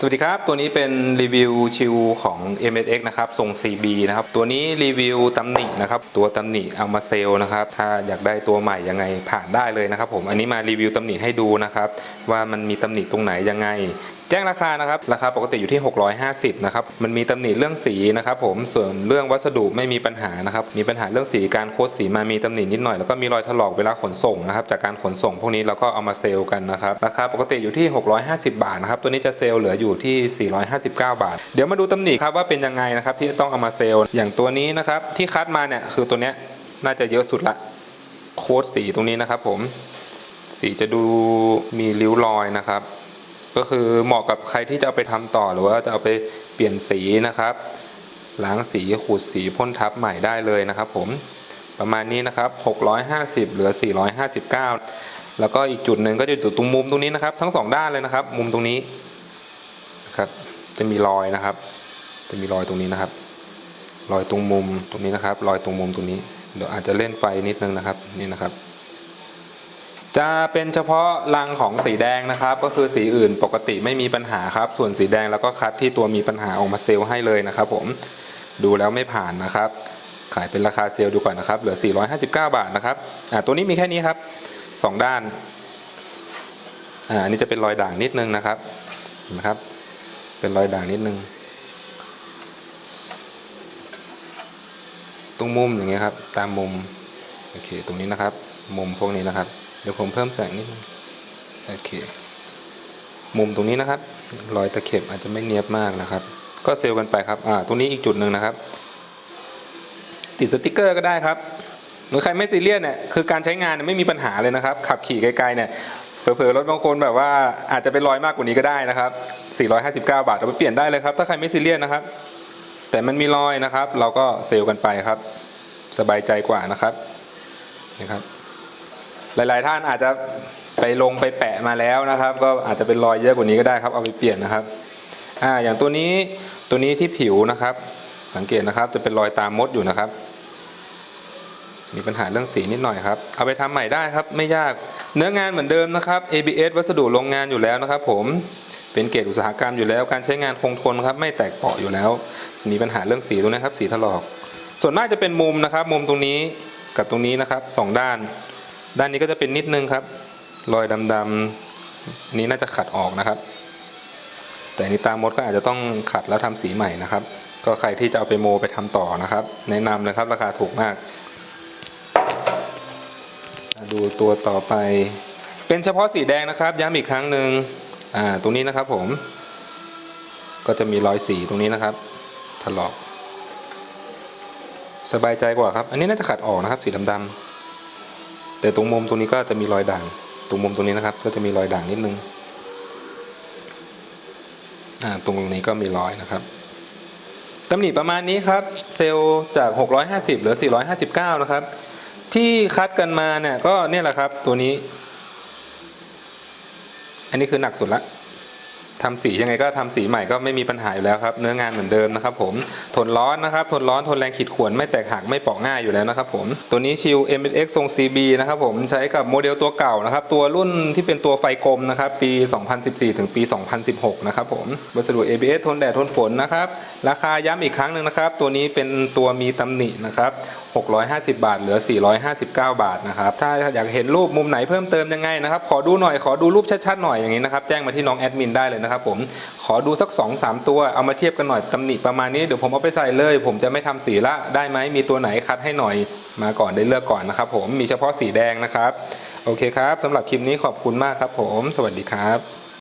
สวัสดีครับ ตัวนี้เป็นรีวิวชิวของ MSX นะครับทรง CB นะครับ ตัวนี้รีวิวตำหนินะครับ ตัวตำหนิเอามาเซลล์นะครับ ถ้าอยากได้ตัวใหม่ยังไงผ่านได้เลยนะครับผม อันนี้มารีวิวตำหนิให้ดูนะครับ ว่ามันมีตำหนิตรงไหนยังไงแจ้งราคานะครับ ราคาปกติอยู่ที่ 650 นะครับ มันมีตำหนิเรื่องสีนะครับผม ส่วนเรื่องวัสดุไม่มีปัญหานะครับ มีปัญหาเรื่องสีการโคดสีมามีตำหนินิดหน่อยแล้วก็มีรอยถลอกเวลาขนส่งนะครับ จากการขนส่งพวกนี้เราก็เอามาเซลล์กันนะครับ ราคาปกติอยู่ที่ 650 บาทนะครับ ตัวนี้จะเซลล์เหลืออยู่ที่ 459 บาท เดี๋ยวมาดูตำหนิครับว่าเป็นยังไงนะครับที่ต้องเอามาเซลล์ อย่างตัวนี้นะครับที่คัดมาเนี่ยคือตัวเนี้ยน่าจะเยอะสุดละ โค้ดสีตรงนี้นะครับผม สีจะดูมีริ้วรอยนะครับ ก็คือเหมาะกับใครที่จะเอาไปทำต่อหรือว่าจะเอาไปเปลี่ยนสีนะครับ ล้างสีขูดสีพ่นทับใหม่ได้เลยนะครับ ผมประมาณนี้นะครับ 650 เหลือ 459 แล้วก็อีกจุดหนึ่งก็จะอยู่ตรงมุมตรงนี้นะครับ ทั้งสองด้านเลยนะครับ มุมตรงนี้นะครับ จะมีรอยนะครับ จะมีรอยตรงนี้นะครับ รอยตรงมุมตรงนี้นะครับ รอยตรงมุมตรงนี้ เดี๋ยวอาจจะเล่นไฟนิดนึงนะครับ นี่นะครับ จะเป็นเฉพาะรังของสีแดงนะครับ ก็คือสีอื่นปกติไม่มีปัญหาครับ ส่วนสีแดงแล้วก็คัดที่ตัวมีปัญหาออกมาเซลล์ให้เลยนะครับ ผมดูแล้วไม่ผ่านนะครับ ขายเป็นราคาเซลล์ดูก่อนนะครับ เหลือ 459 บาทนะครับอ่าตัวนี้มีแค่นี้ครับสองด้านอ่าอันนี้จะเป็นรอยด่างนิดนึงนะครับเห็นะครับ เป็นรอยด่างนิดนึงตรงมุมอย่างเงี้ยครับ ตามมุมโอเคตรงนี้นะครับ มุมพวกนี้นะครับ ดี๋ยวผมเพิ่มแสงนิดนึงโอเค มุมตรงนี้นะครับ รอยตะเข็บอาจจะไม่เนียบมากนะครับ ก็เซลล์กันไปครับ อ่า ตรงนี้อีกจุดหนึ่งนะครับ ติดสติกเกอร์ก็ได้ครับ หรือใครไม่ซีเรียสเนี่ย คือการใช้งานเนี่ยไม่มีปัญหาเลยนะครับ ขับขี่ไกลๆเนี่ย เผลอๆรถบางคนแบบว่าอาจจะเป็นรอยมากกว่านี้ก็ได้นะครับ 459 บาทเอาไปเปลี่ยนได้เลยครับ ถ้าใครไม่ซีเรียสนะครับ แต่มันมีรอยนะครับ เราก็เซลล์กันไปครับ สบายใจกว่านะครับ นะครับ หลาย ๆ ท่านอาจจะไปลงไปแปะมาแล้วนะครับ ก็อาจจะเป็นรอยเยอะกว่านี้ก็ได้ครับ เอาไปเปลี่ยนนะครับอ่าอย่างตัวนี้ตัวนี้ที่ผิวนะครับ สังเกตนะครับจะเป็นรอยตามมดอยู่นะครับ มีปัญหาเรื่องสีนิดหน่อยครับ เอาไปทำใหม่ได้ครับ ไม่ยากเนื้องานเหมือนเดิมนะครับ ABS วัสดุโรงงานอยู่แล้วนะครับ ผมเป็นเกรดอุตสาหกรรมอยู่แล้ว การใช้งานคงทนครับ ไม่แตกเปราะอยู่แล้ว มีปัญหาเรื่องสีตรงนี้ครับ สีถลอก ส่วนมากจะเป็นมุมนะครับ มุมตรงนี้กับตรงนี้นะครับสองด้าน ด้านนี้ก็จะเป็นนิดนึงครับ รอยดำๆอันนี้น่าจะขัดออกนะครับ แต่นนี้ตามมดก็อาจจะต้องขัดแล้วทำสีใหม่นะครับ ก็ใครที่จะเอาไปโมไปทำต่อนะครับ แนะนำเลยครับราคาถูกมาก ดูตัวต่อไป เป็นเฉพาะสีแดงนะครับ ย้ำอีกครั้งหนึ่งอ่าตรงนี้นะครับผม ก็จะมีรอยสีตรงนี้นะครับ ถลอก สบายใจกว่าครับ อันนี้น่าจะขัดออกนะครับ สีดำๆ แต่ตรงมุมตรงนี้ก็จะมีรอยด่าง ตรงมุมตรงนี้นะครับ ก็จะมีรอยด่างนิดนึงตรงตรงนี้ก็มีรอยนะครับตำหนิประมาณนี้ครับ เซลล์จาก 650 เหลือ 459 นะครับ ที่คัดกันมาเนี่ยก็เนี่ยแหละครับตัวนี้ อันนี้คือหนักสุดละ ทำสียังไงก็ทำสีใหม่ก็ไม่มีปัญหาอยู่แล้วครับ เนื้องานเหมือนเดิมนะครับ ผมทนร้อนนะครับ ทนร้อนทนแรงขีดข่วนไม่แตกหักไม่เปาะง่ายอยู่แล้วนะครับผมตัวนี้ชิล MX ทรง CB นะครับผมใช้กับโมเดลตัวเก่านะครับ ตัวรุ่นที่เป็นตัวไฟกลมนะครับ ปี 2014 ถึงปี 2016 นะครับผมวัสดุ ABS ทนแดดทนฝนนะครับ ราคาย้ำอีกครั้งหนึ่งนะครับ ตัวนี้เป็นตัวมีตำหนินะครับ 650 บาท เหลือ 459 บาทนะครับ ถ้าอยากเห็นรูปมุมไหนเพิ่มเติมยังไงนะครับ ขอดูหน่อย ขอดูรูปชัดๆหน่อยอย่างนี้นะครับ แจ้งมาที่น้องแอดมินได้เลยนะครับผมขอดูสัก 2-3 ตัวเอามาเทียบกันหน่อยตำหนิประมาณนี้เดี๋ยวผมเอาไปใส่เลย ผมจะไม่ทำสีละได้ไหมมีตัวไหนคัดให้หน่อยมาก่อนได้เลือกก่อนนะครับผมมีเฉพาะสีแดงนะครับ โอเคครับสำหรับคลิปนี้ขอบคุณมากครับผม สวัสดีครับ